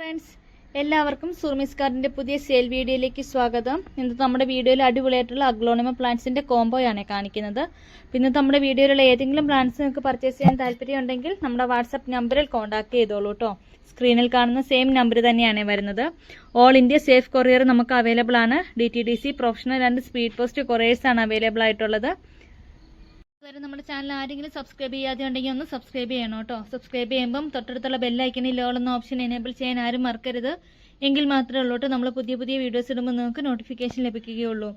Friends എല്ലാവർക്കും സുർമിസ് കാർഡിന്റെ പുതിയ സെയിൽ വീഡിയോയിലേക്ക് സ്വാഗതം. ഇന്ന് നമ്മുടെ വീഡിയോയിൽ അടിപൊളിയായിട്ടുള്ള അഗ്ലോണിമ പ്ലാന്റ്സിന്റെ കോംബോയാണ് കാണിക്കുന്നത്. പിന്നെ നമ്മുടെ വീഡിയോയിലുള്ള ഏതെങ്കിലും പ്ലാന്റ്സ് നിങ്ങൾക്ക് പർച്ചേസ് ചെയ്യാൻ താല്പര്യമുണ്ടെങ്കിൽ നമ്മുടെ വാട്സപ്പ് നമ്പറിൽ കോൺടാക്ട് ചെയ്തോളൂ കേട്ടോ സ്ക്രീനിൽ കാണുന്ന സെയിം നമ്പർ തന്നെയാണ് വരുന്നത്. ഓൾ ഇന്ത്യ സേഫ് കൊറിയർ നമുക്ക് അവൈലബിൾ ആണ്. The professional and speed post couriers ആണ് അവൈലബിൾ ആയിട്ടുള്ളത്. അതുവരെ നമ്മുടെ ചാനൽ ആരെങ്കിലും സബ്സ്ക്രൈബ് ചെയ്യാതെ ഉണ്ടെങ്കിൽ ഒന്ന് സബ്സ്ക്രൈബ് ചെയ്യണം കേട്ടോ. സബ്സ്ക്രൈബ് ചെയ്യുമ്പം തൊട്ടടുത്തുള്ള ബെല്ലൈക്കണിൽ ഓളെന്ന ഓപ്ഷൻ എനേബിൾ ചെയ്യാൻ ആരും മറക്കരുത്. എങ്കിൽ മാത്രമേ ഉള്ളൂ നമ്മൾ പുതിയ പുതിയ വീഡിയോസ് ഇടുമ്പോൾ നിങ്ങൾക്ക് നോട്ടിഫിക്കേഷൻ ലഭിക്കുകയുള്ളൂ.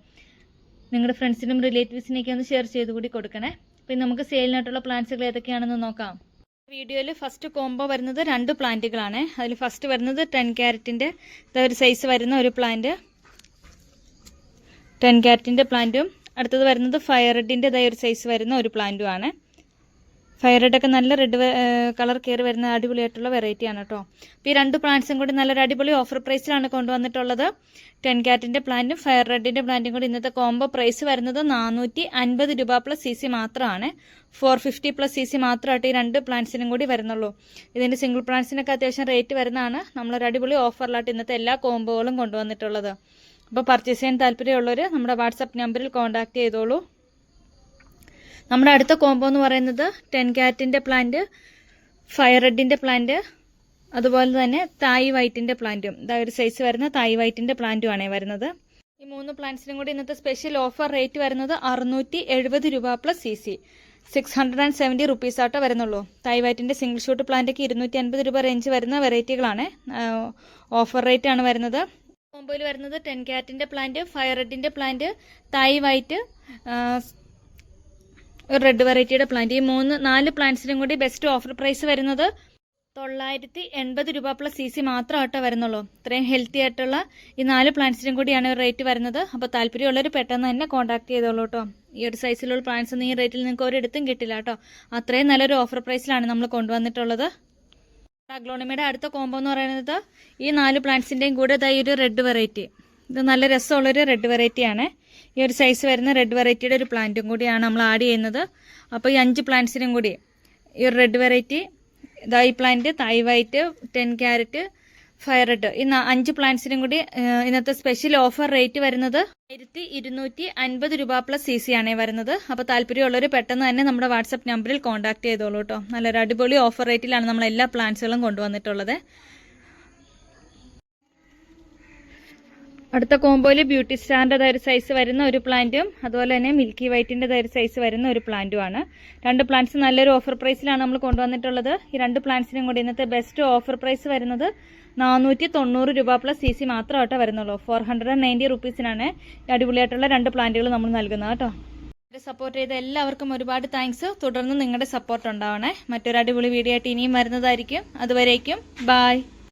നിങ്ങളുടെ ഫ്രണ്ട്സിനും റിലേറ്റീവ്സിനൊക്കെ ഒന്ന് ഷെയർ ചെയ്ത് കൂടി കൊടുക്കണേ. പിന്നെ നമുക്ക് സെയിലിനായിട്ടുള്ള പ്ലാന്റ്സുകൾ ഏതൊക്കെയാണെന്ന് നോക്കാം. വീഡിയോയിൽ ഫസ്റ്റ് കോംബോ വരുന്നത് രണ്ട് പ്ലാന്റുകളാണ് അതിൽ ഫസ്റ്റ് വരുന്നത് ടെൻ ക്യാരറ്റിന്റെ ഒരു സൈസ് വരുന്ന ഒരു പ്ലാന്റ് ടെൻ ക്യാരറ്റിന്റെ പ്ലാന്റും അടുത്തത് വരുന്നത് ഫയർ റെഡിന്റെതായ ഒരു സൈസ് വരുന്ന ഒരു പ്ലാന്റും ആണ്. ഫയർ റെഡൊക്കെ നല്ല റെഡ് കളർ കയറി വരുന്ന അടിപൊളിയായിട്ടുള്ള വെറൈറ്റി ആണ് കേട്ടോ അപ്പോൾ ഈ രണ്ട് പ്ലാന്റ്സും കൂടി നല്ലൊരു അടിപൊളി ഓഫർ പ്രൈസിലാണ് കൊണ്ടുവന്നിട്ടുള്ളത്. ടെൻ കാറ്റിന്റെ പ്ലാന്റും ഫയർ റെഡിന്റെ പ്ലാന്റും കൂടി ഇന്നത്തെ കോംബോ പ്രൈസ് വരുന്നത് നാനൂറ്റി അൻപത് രൂപ പ്ലസ് സി സി മാത്രമാണ്. Four fifty plus C C മാത്രമായിട്ട് ഈ രണ്ട് പ്ലാന്റ്സിനും കൂടി വരുന്നുള്ളൂ. ഇതിന്റെ സിംഗിൾ പ്ലാന്റ്സിനൊക്കെ അത്യാവശ്യം റേറ്റ് വരുന്നതാണ്. നമ്മളൊരു അടിപൊളി ഓഫറിലായിട്ട് ഇന്നത്തെ എല്ലാ കോംബോകളും കൊണ്ടുവന്നിട്ടുള്ളത്. അപ്പോൾ പർച്ചേസ് ചെയ്യാൻ താല്പര്യമുള്ളവർ നമ്മുടെ വാട്സപ്പ് നമ്പറിൽ കോൺടാക്ട് ചെയ്തോളൂ. നമ്മുടെ അടുത്ത കോംബോ എന്ന് പറയുന്നത് ടെൻ ക്യാറ്റിന്റെ പ്ലാന്റ് ഫയർ റെഡിന്റെ പ്ലാന്റ് അതുപോലെ തന്നെ തായ് വൈറ്റിന്റെ പ്ലാന്റും ഇതാ ഒരു സൈസ് വരുന്ന തായ് വൈറ്റിന്റെ പ്ലാന്റും ആണ് വരുന്നത്. ഈ മൂന്ന് പ്ലാന്റ്സിനും കൂടി ഇന്നത്തെ സ്പെഷ്യൽ ഓഫർ റേറ്റ് വരുന്നത് അറുന്നൂറ്റി എഴുപത് രൂപ plus C C six hundred and seventy rupees ആട്ടോ വരുന്നുള്ളൂ. തായ് വൈറ്റിന്റെ സിംഗിൾ ഷൂട്ട് പ്ലാന്റൊക്കെ ഇരുന്നൂറ്റി അൻപത് രൂപ റേഞ്ച് വരുന്ന വെറൈറ്റികളാണ് ഓഫർ റേറ്റ് ആണ് വരുന്നത്. കോമ്പോയിൽ വരുന്നത് ടെൻ ക്യാറ്റിന്റെ പ്ലാന്റ് ഫയർ റെഡിന്റെ പ്ലാന്റ് തായ് വൈറ്റ് റെഡ് വെറൈറ്റിയുടെ പ്ലാന്റ് ഈ മൂന്ന് നാല് പ്ലാന്റ്സിനും കൂടി ബെസ്റ്റ് ഓഫർ പ്രൈസ് വരുന്നത് തൊള്ളായിരത്തി എൺപത് രൂപ പ്ലസ് സി സി മാത്രമായിട്ടോ വരുന്നുള്ളൂ. ഇത്രയും ഹെൽത്തി ആയിട്ടുള്ള ഈ നാല് പ്ലാന്റ്സിനും കൂടിയാണ് റേറ്റ് വരുന്നത്. അപ്പോൾ താല്പര്യമുള്ളവർ പെട്ടെന്ന് തന്നെ കോൺടാക്ട് ചെയ്തോളൂ കേട്ടോ ഈ ഒരു സൈസിലുള്ള പ്ലാന്റ്സ് ഒന്നും ഈ റേറ്റിൽ നിങ്ങൾക്ക് ഒരിടത്തും കിട്ടില്ല കേട്ടോ അത്രയും നല്ലൊരു ഓഫർ പ്രൈസിലാണ് നമ്മൾ കൊണ്ടുവന്നിട്ടുള്ളത്. അഗ്ലോണിമയുടെ അടുത്ത കോംബോ എന്ന് പറയുന്നത് ഈ നാല് പ്ലാന്റ്സിന്റെയും കൂടെ ഇതായി ഒരു റെഡ് വെറൈറ്റി ഇത് നല്ല രസമുള്ളൊരു റെഡ് വെറൈറ്റിയാണ് ഈ ഒരു സൈസ് വരുന്ന റെഡ് വെറൈറ്റിയുടെ ഒരു പ്ലാന്റും കൂടിയാണ് നമ്മൾ ആഡ് ചെയ്യുന്നത്. അപ്പോൾ ഈ അഞ്ച് പ്ലാന്റ്സിനും കൂടി ഈ റെഡ് വെറൈറ്റി ഇതായി പ്ലാന്റ് തൈ വൈറ്റ് ടെൻ ക്യാരറ്റ് റെഡ് ഈ അഞ്ച് പ്ലാന്റ്സിനും കൂടി ഇന്നത്തെ സ്പെഷ്യൽ ഓഫർ റേറ്റ് വരുന്നത് ആയിരത്തി ഇരുന്നൂറ്റി അൻപത് രൂപ പ്ലസ് സി സി ആണേ വരുന്നത്. അപ്പോൾ താല്പര്യമുള്ളവർ പെട്ടെന്ന് തന്നെ നമ്മുടെ വാട്സപ്പ് നമ്പറിൽ കോൺടാക്ട് ചെയ്തോളൂ കേട്ടോ നല്ലൊരു അടിപൊളി ഓഫർ റേറ്റിലാണ് നമ്മൾ എല്ലാ പ്ലാന്റ്സുകളും കൊണ്ടുവന്നിട്ടുള്ളത്. അടുത്ത കോംബോയിൽ ബ്യൂട്ടി സ്റ്റാറിന്റെ ഒരു സൈസ് വരുന്ന ഒരു പ്ലാന്റും അതുപോലെ തന്നെ മിൽക്കി വൈറ്റിന്റെ ഒരു സൈസ് വരുന്ന ഒരു പ്ലാന്റുമാണ്. രണ്ട് പ്ലാന്റ്സ് നല്ലൊരു ഓഫർ പ്രൈസിലാണ് നമ്മൾ കൊണ്ടുവന്നിട്ടുള്ളത്. ഈ രണ്ട് പ്ലാന്റ്സിനും കൂടി ഇന്നത്തെ ബെസ്റ്റ് ഓഫർ പ്രൈസ് വരുന്നത് നാനൂറ്റി തൊണ്ണൂറ് രൂപ പ്ലസ് സി സി മാത്രമായിട്ടോ വരുന്നുള്ളൂ. ഫോർ ഹൺഡ്രഡ് ആൻഡ് നയന്റി റുപ്പീസിനാണ് അടിപൊളിയായിട്ടുള്ള രണ്ട് പ്ലാന്റുകൾ നമ്മൾ നൽകുന്നത് കേട്ടോ. സപ്പോർട്ട് ചെയ്ത എല്ലാവർക്കും ഒരുപാട് താങ്ക്സ് തുടർന്ന് നിങ്ങളുടെ സപ്പോർട്ട് ഉണ്ടാവണേ. മറ്റൊരു അടിപൊളി വീഡിയോ ആയിട്ട് ഇനിയും വരുന്നതായിരിക്കും. അതുവരേക്കും ബായ്